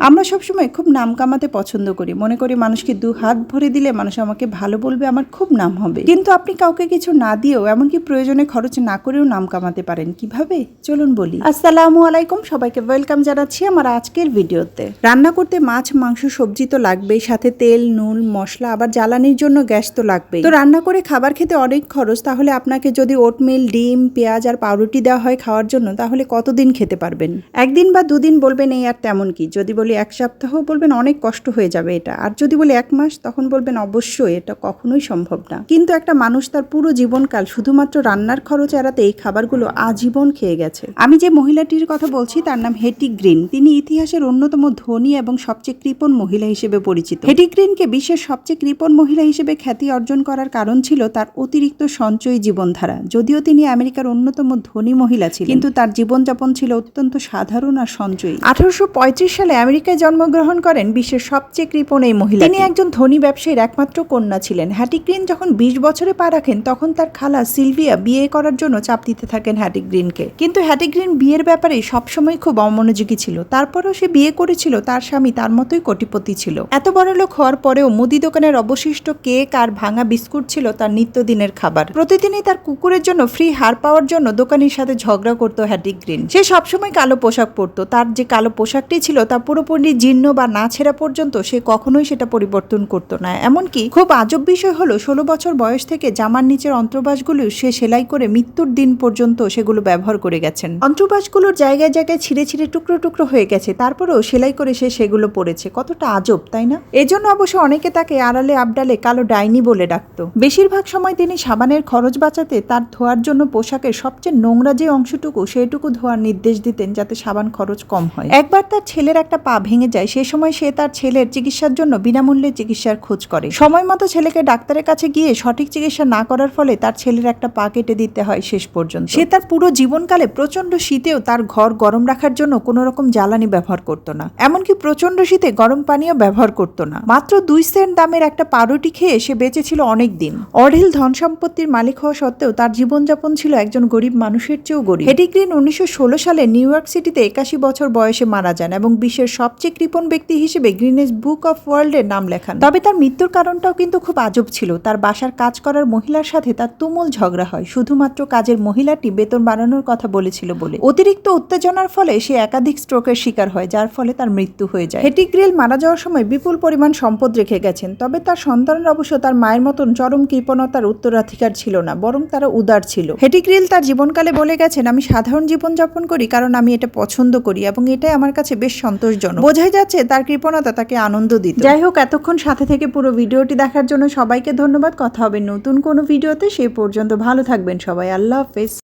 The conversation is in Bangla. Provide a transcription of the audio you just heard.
আমরা সবসময় খুব নাম কামাতে পছন্দ করি। মনে করি মানুষকে দু হাত ভরে দিলে মানুষ আমাকে ভালো বলবে, আমার খুব নাম হবে। কিন্তু আপনি কাউকে কিছু না দিয়েও, এমনকি প্রয়োজনে খরচ না করেও নাম কামাতে পারেন। কীভাবে? চলুন বলি। আসসালামু আলাইকুম, সবাইকে ওয়েলকাম জানাচ্ছি আমার আজকের ভিডিওতে। রান্না করতে মাছ, মাংস, সবজি তো লাগবেই, সাথে তেল, নুন, মশলা, আবার জ্বালানির জন্য গ্যাস তো লাগবেই। তো রান্না করে খাবার খেতে অনেক খরচ, তাহলে আপনাকে যদি ওটমিল, ডিম, পেঁয়াজ আর পাউরুটি দেওয়া হয় খাওয়ার জন্য, তাহলে কতদিন খেতে পারবেন? একদিন বা দুদিন বলবেন, এই আর তেমন কি। যদি বলি এক সপ্তাহ বলবেন অনেক কষ্ট হয়ে যাবে এটা। আর যদি বলি এক মাস, তখন বলবেন অবশ্যই এটা কখনোই সম্ভব না। কিন্তু একটা মানুষ তার পুরো জীবনকাল শুধুমাত্র রান্নার খরচ এড়াতে এই খাবারগুলো আজীবন খেয়ে গেছে। আমি যে মহিলাটির কথা বলছি, তার নাম হেটি গ্রিন। তিনি ইতিহাসের অন্যতম ধনী এবং সবচেয়ে কৃপণ মহিলা হিসেবে পরিচিত। হেটি গ্রিনকে বিশ্বের সবচেয়ে কৃপণ মহিলা হিসেবে খ্যাতি অর্জন করার কারণ ছিল তার অতিরিক্ত সঞ্চয়ী জীবনধারা। যদিও তিনি আমেরিকার অন্যতম ধনী মহিলা ছিলেন, কিন্তু তার জীবনযাপন ছিল অত্যন্ত সাধারণ আর সঞ্চয়ী। আঠারোশো পঁয়ত্রিশ সালে আমেরিকায় জন্মগ্রহণ করেন বিশ্বের সবচেয়ে কৃপণ এই মহিলা তিনি একজন ধনী ব্যবসায়ীর একমাত্র কন্যা ছিলেন। হ্যাটি গ্রিন যখন বিশ বছরে পা রাখেন, তখন তার খালা সিলভিয়া বিয়ে করার জন্য চাপ দিতে থাকেন হ্যাটি গ্রিনকে। কিন্তু হ্যাটি গ্রিন বিয়ের ব্যাপারে সবসময় খুব অমনোযোগী ছিল। তারপরেও সে বিয়ে করেছিল, তার স্বামী তার মতোই কোটিপতি ছিল। এত বড় লোক হওয়ার পরেও মুদি দোকানের অবশিষ্ট কেক আর ভাঙা বিস্কুট ছিল তার নিত্যদিনের খাবার। প্রতিদিনই তার কুকুরের জন্য ফ্রি হার পাওয়ার জন্য দোকানির সাথে ঝগড়া করতো হ্যাটি গ্রিন। সে সবসময় কালো পোশাক পরতো। তার যে কালো পোশাকটি ছিল তা পুরোপুরি জীর্ণ বা না ছেঁড়া পর্যন্ত সে কখনোই সেটা পরিবর্তন করতো না। এমনকি খুব আজব বিষয় হলো, ষোলো বছর বয়স থেকে জামার নিচের অন্ত্রবাসগুলো সে সেলাই করে মৃত্যুর দিন পর্যন্ত সেগুলো ব্যবহার করে গেছেন। অন্ত্রবাসগুলোর জায়গায় জায়গায় ছিঁড়ে ছিঁড়ে টুকরো টুকরো হয়ে গেছে, তারপরেও সেলাই করে সে সেগুলো পরেছে। কতটা আজব, তাই না? এজন্য অবশ্য অনেকে তাকে আড়ালে আবডালে কালো ডাইনি বলে ডাকতো। বেশিরভাগ সময় তিনি সাবানের খরচ বাঁচাতে তার ধোয়ার জন্য পোশাকের সবচেয়ে নোংরা যে অংশটুকু, সেটুকু ধোয়ার নির্দেশ দিতেন যাতে সাবান খরচ কম হয়। একবার তার ছেলের একটা পা ভেঙে যায়, সে সময় সে তার ছেলের চিকিৎসার জন্য বিনামূল্যে চিকিৎসার খোঁজ করে। সময় মতো ছেলেকে ডাক্তারের কাছে গিয়ে সঠিক চিকিৎসা না করার ফলে তার ছেলের একটা পা কেটে দিতে হয় শেষ পর্যন্ত। সে তার পুরো জীবনকালে প্রচণ্ড শীতেও তার ঘর গরম রাখার জন্য কোনো রকম জ্বালানি ব্যবহার করতো না। এমনকি প্রচণ্ড শীতে গরম পানীয় ব্যবহার করতো না। মাত্র দুই সেন্ট দামের একটা পাউরুটি খেয়ে সে বেঁচে ছিল অনেক দিন অঢেল ধন সম্পত্তির মালিক হওয়া সত্ত্বেও তার জীবনযাপন ছিল একজন গরিব মানুষের চেয়েও গরিব। হেডি গ্রিন উনিশশো সালে নিউ ইয়র্ক সিটিতে একাশি বছর বয়সে মারা যান এবং বিশ্বের সবচেয়ে কৃপণ ব্যক্তি হিসেবে গ্রিনেস বুক অফ ওয়ার্ল্ডের নাম লেখান। তবে তার মৃত্যুর কারণটাও কিন্তু খুব আজব ছিল। তার বাসার কাজ করার মহিলার সাথে তার তুমুল ঝগড়া হয়। শুধুমাত্র কাজের মহিলাটি বেতন বাড়ানোর কথা বলেছিল বলে। অতিরিক্ত উত্তেজনার ফলে সে একাধিক স্ট্রোকের শিকার হয়, যার ফলে তার মৃত্যু হয়ে যায়। হেটি গ্রিল মারা যাওয়ার সময় বিপুল পরিমাণ সম্পদ রেখে গেছেন। তবে তার সন্তানরা অবশ্য তার মায়ের মতন চরম কৃপণতার উত্তরাধিকার ছিল না, বরং তারা উদার ছিল। হেটি গ্রিল তার জীবনকালে বলে গেছেন, আমি সাধারণ জীবন যাপন করি কারণ আমি এটা পছন্দ করি এবং এটাই আমার কাছে বেশ সন্তোষজনক। বোঝাই যাচ্ছে তার কৃপণতা তাকে আনন্দ দিত। যাই হোক এতক্ষণ সাথে থেকে পুরো ভিডিওটি দেখার জন্য সবাইকে ধন্যবাদ। কথা হবে নতুন কোনো ভিডিওতে। সে পর্যন্ত ভালো থাকবেন সবাই। আল্লাহ হাফেজ।